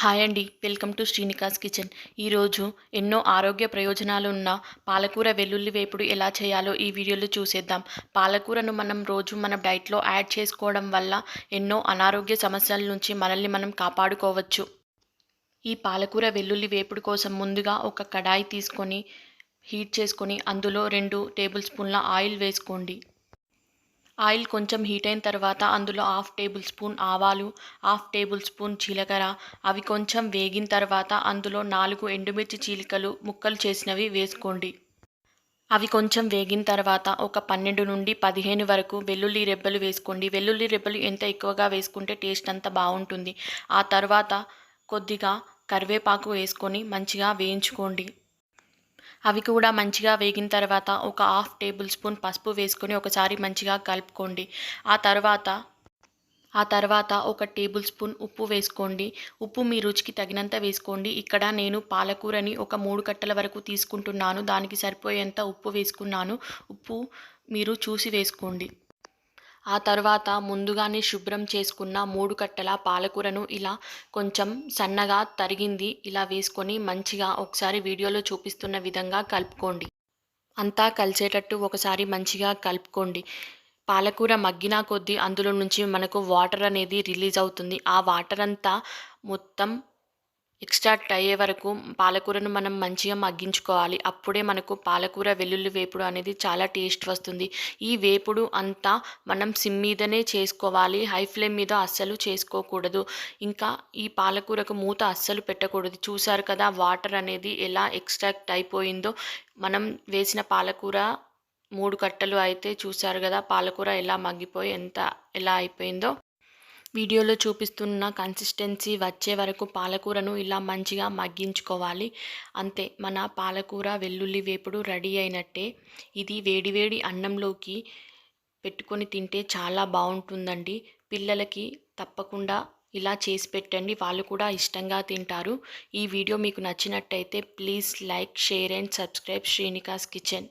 Hi అండి. Welcome to Srinika's kitchen. ఈరోజు ఎన్నో ఆరోగ్య ప్రయోజనాలు ఉన్న పాలకూర వెల్లుల్లి వేపుడు ఎలా చేయాలో ఈ వీడియోలో చూసేద్దాం. పాలకూరను మనం రోజు మన డైట్లో యాడ్ చేసుకోవడం వల్ల ఎన్నో అనారోగ్య సమస్యల నుంచి మనల్ని మనం కాపాడుకోవచ్చు. ఈ పాలకూర వెల్లుల్లి వేపుడు కోసం ముందుగా ఒక కడాయి తీసుకొని హీట్ చేసుకొని అందులో రెండు టేబుల్ స్పూన్ల ఆయిల్ వేసుకోండి. ఆయిల్ కొంచెం హీట్ అయిన తర్వాత అందులో హాఫ్ టేబుల్ స్పూన్ ఆవాలు హాఫ్ టేబుల్ స్పూన్ జీలకర్ర. అవి కొంచెం వేగిన తర్వాత అందులో నాలుగు ఎండుమిర్చి చీలికలు ముక్కలు చేసినవి వేసుకోండి. అవి కొంచెం వేగిన తర్వాత ఒక పన్నెండు నుండి పదిహేను వరకు వెల్లుల్లి రెబ్బలు వేసుకోండి. వెల్లుల్లి రెబ్బలు ఎంత ఎక్కువగా వేసుకుంటే టేస్ట్ అంత బాగుంటుంది. ఆ తర్వాత కొద్దిగా కరివేపాకు వేసుకొని మంచిగా వేయించుకోండి. అవి కూడా మంచిగా వేగిన తర్వాత ఒక హాఫ్ టేబుల్ స్పూన్ పసుపు వేసుకొని ఒకసారి మంచిగా కలుపుకోండి. ఆ తర్వాత ఆ తర్వాత ఒక టేబుల్ స్పూన్ ఉప్పు వేసుకోండి. ఉప్పు మీ రుచికి తగినంత వేసుకోండి. ఇక్కడ నేను పాలకూరని ఒక మూడు కట్టల వరకు తీసుకుంటున్నాను. దానికి సరిపోయేంత ఉప్పు వేసుకున్నాను. ఉప్పు మీరు చూసి వేసుకోండి. ఆ తర్వాత ముందుగానే శుభ్రం చేసుకున్న మూడు కట్టల పాలకూరను ఇలా కొంచెం సన్నగా తరిగింది. ఇలా వేసుకొని మంచిగా ఒకసారి వీడియోలో చూపిస్తున్న విధంగా కలుపుకోండి. అంతా కలిసేటట్టు ఒకసారి మంచిగా కలుపుకోండి. పాలకూర మగ్గిన కొద్దీ అందులో నుంచి మనకు వాటర్ అనేది రిలీజ్ అవుతుంది. ఆ వాటర్ అంతా మొత్తం ఎక్స్ట్రాక్ట్ అయ్యే వరకు పాలకూరను మనం మంచిగా మగ్గించుకోవాలి. అప్పుడే మనకు పాలకూర వెల్లుల్లి వేపుడు అనేది చాలా టేస్ట్ వస్తుంది. ఈ వేపుడు అంతా మనం సిమ్ మీదనే చేసుకోవాలి. హై ఫ్లేమ్ మీద అస్సలు చేసుకోకూడదు. ఇంకా ఈ పాలకూరకు మూత అస్సలు పెట్టకూడదు. చూసారు కదా వాటర్ అనేది ఎలా ఎక్స్ట్రాక్ట్ అయిపోయిందో. మనం వేసిన పాలకూర మూడు కట్టలు అయితే చూసారు కదా పాలకూర ఎలా మగ్గిపోయి ఎంత ఎలా అయిపోయిందో. వీడియోలో చూపిస్తున్న కన్సిస్టెన్సీ వచ్చే వరకు పాలకూరను ఇలా మంచిగా మగ్గించుకోవాలి. అంతే మన పాలకూర వెల్లుల్లి వేపుడు రెడీ అయినట్టే. ఇది వేడివేడి అన్నంలోకి పెట్టుకొని తింటే చాలా బాగుంటుందండి. పిల్లలకి తప్పకుండా ఇలా చేసి పెట్టండి. వాళ్ళు కూడా ఇష్టంగా తింటారు. ఈ వీడియో మీకు నచ్చినట్టయితే please like share and subscribe Srinika's kitchen.